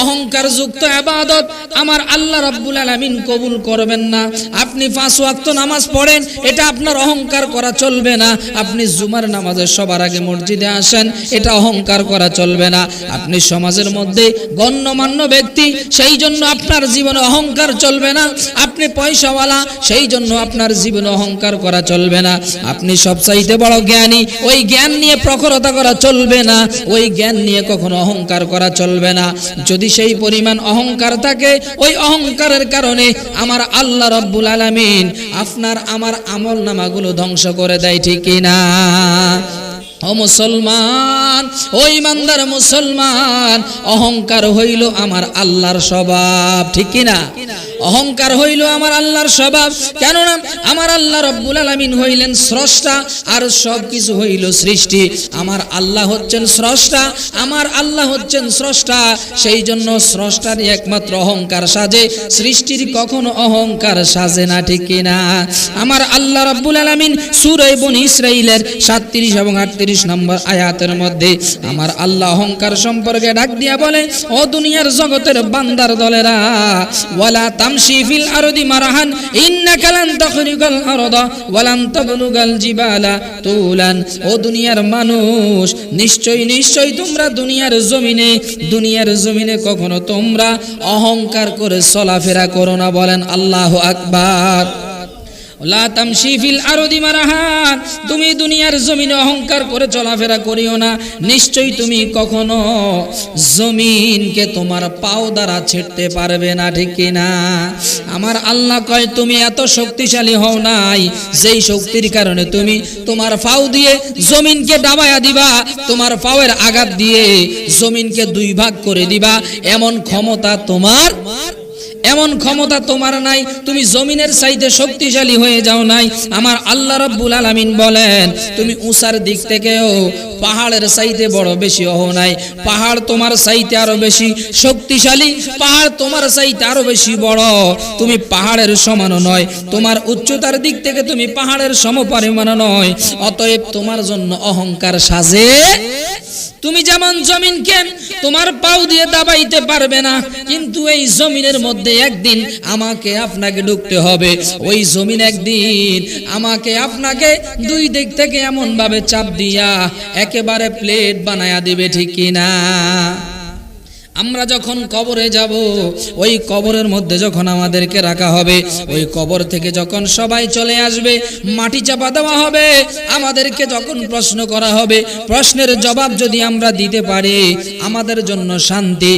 অহংকার যুক্ত আবাদত আমার আল্লাহ রাব্বুল আলামিন কবুল করবেন না। আপনি পাঁচ ওয়াক্ত নামাজ পড়েন, এটা আপনার অহংকার করা চলবে না। আপনি জুমার নামাজের সবার আগে মসজিদে আসেন, এটা অহংকার করা চলবে না। আপনি সমাজের মধ্যে গণ্যমান্য ব্যক্তি, সেই জন্য আপনার জীবনে অহংকার চলবে না। আপনি পয়সাওয়ালা, সেই জন্য আপনার জীবনে অহংকার করা চলবে না। আপনি সবচাইতে বড় জ্ঞানী, ওই জ্ঞান নিয়ে প্রখরতা করা চলবে না। ওই জ্ঞান নিয়ে কখনো অহংকার করা চলবে না। যদি সেই পরিমাণ অহংকার থাকে, ওই অহংকারের কারণে আমার আল্লাহ রব্বুল আলমিন আপনার আমার আমল নামাগুলো ধ্বংস করে দেয়, ঠিক না? ও মুসলমান, ও ইমানদার মুসলমান, অহংকার হইল আমার আল্লাহর স্বভাব, ঠিক কিনা অহংকার হইল আমার আল্লাহর স্বভাব। কেননা আমার আল্লাহ রব্বুল আলামিন হইলেন স্রষ্টা আর সব কিছু হইল সৃষ্টি। আমার আল্লাহ হচ্ছেন স্রষ্টা, আমার আল্লাহ হচ্ছেন স্রষ্টা। সেই জন্য স্রষ্টারই একমাত্র অহংকার সাজে, সৃষ্টির কখনো অহংকার সাজে না, ঠিক না আমার আল্লাহ রব্বুল আলামিন সূরা বনি ইসরাইলের 37 এবং 38 নম্বর আয়াতের মধ্যে আমার আল্লাহ অহংকার সম্পর্কে ডাক দিয়া বলে, ও দুনিয়ার জগতের বান্দার দলেরা, ওয়ালা তামশি ফিল আরদি মারাহান, ইন্নাকা লান তাখরিকাল আরদা ওয়ালান তাবলুগাল জিবালা তুলান। ও দুনিয়ার মানুষ নিশ্চয় নিশ্চয় তোমরা দুনিয়ার জমিনে দুনিয়ার জমিনে কখনো তোমরা অহংকার করে চলাফেরা করো না বলেন আল্লাহু আকবার। তুমি দুনিয়ার জমিনে অহংকার করে চলাফেরা করিও না। নিশ্চয়ই তুমি কখনো জমিনকে তোমার পাও দ্বারা ছেড়তে পারবে না, ঠিক না? আমার আল্লাহ কয়, তুমি এত শক্তিশালী হও নাই, যেই শক্তির কারণে তুমি তোমার পাও দিয়ে জমিনকে ডাবায়া দিবা, তোমার পাওয়ের আঘাত দিয়ে জমিনকে দুই ভাগ করে দিবা, এমন ক্ষমতা তোমার এমন ক্ষমতা তোমার নাই, তুমি জমিনের চাইতে শক্তিশালী হয়ে যাও নাই। আমার আল্লাহ রব্বুল আলামিন বলেন, তুমি উষার দিক থেকেও পাহাড়ের চাইতে বড় বেশি হও নাই। পাহাড় তোমার চাইতে আরও বেশি শক্তিশালী, পাহাড় তোমার চাইতে আরও বেশি বড়। তুমি পাহাড়ের সমানও নয়, তোমার উচ্চতার দিক থেকে তুমি পাহাড়ের সমপরিমাণ নয়। অতএব তোমার জন্য অহংকার সাজে তুমি যেমন জমিনকে তোমার পাও দিয়ে দাবাইতে পারবে না, কিন্তু এই জমিনের মধ্যে একদিন আমাকে আপনাকে ঢুকতে হবে। ওই জমিন একদিন আমাকে আপনাকে দুই দিক থেকে এমন ভাবে চাপ দিয়া একেবারে প্লেট বানায়া দিবে, ঠিক কিনা? আমরা যখন কবরে যাব, ওই কবরের মধ্যে যখন আমাদেরকে রাখা হবে, ওই কবর থেকে যখন সবাই চলে আসবে, মাটি চাপা দেওয়া হবে, আমাদেরকে যখন প্রশ্ন করা হবে, প্রশ্নের জবাব যদি আমরা দিতে পারি, আমাদের জন্য শান্তি।